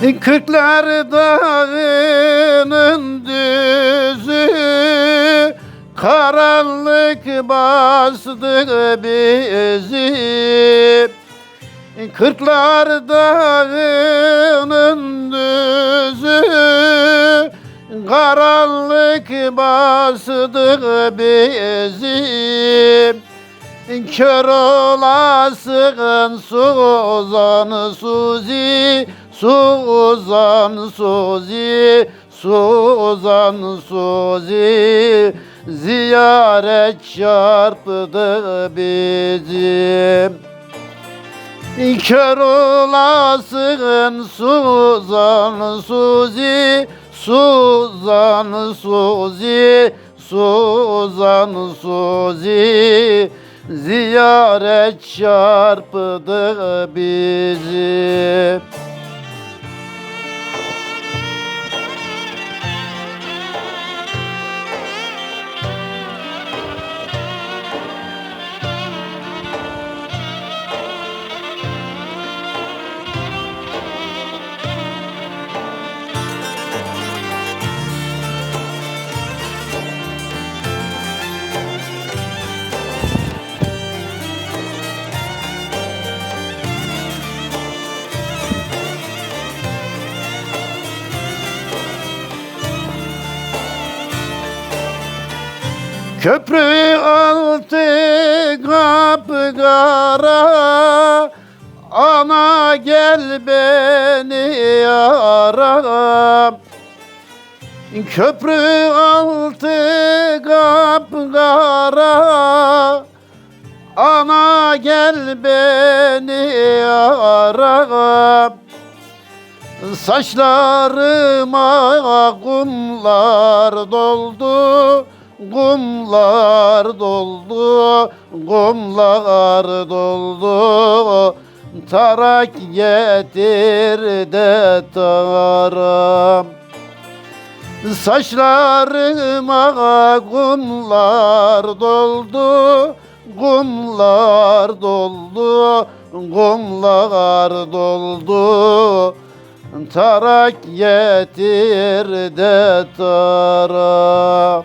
Kırklar dağının düzü Karanlık bastı bizi. Kırklar dağının düzü Karanlık bastı bizi. Kör olasın Suzan Suzi Suzan Suzi Suzan Suzi Ziyaret çarptı bizi Kör olasın Suzan Suzi Suzan Suzi Suzan Suzi Ziyaret çarptı bizi Köprü altı kapkara Ana gel beni ara. Köprü altı kapkara Ana gel beni ara. Saçlarıma kumlar doldu Kumlar doldu Kumlar doldu. Tarak getir de taram Saçlarıma kumlar doldu Kumlar doldu Kumlar doldu. Tarak getir de tara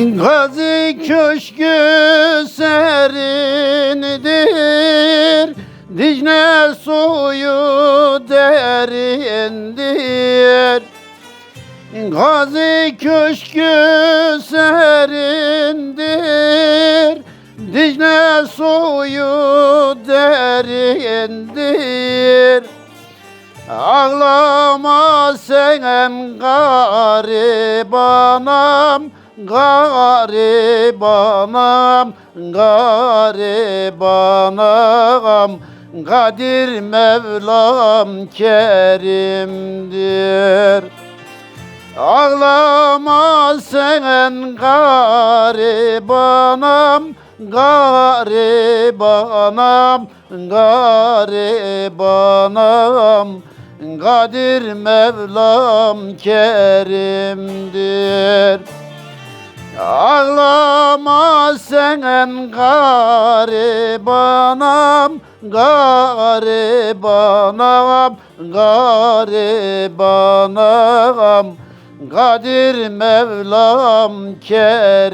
Gazi köşkü serindir Dicle suyu derindir. Gazi köşkü serindir Dicle suyu derindir. Ağlama sen garibanam Garibanam, garibanam Kadir Mevlam kerimdir. Ağlama sen garibanam garibanam garibanam Kadir Mevlam kerimdir Ağlama sen garibanam Garibanam Garibanam Kadir Mevlam kerimdir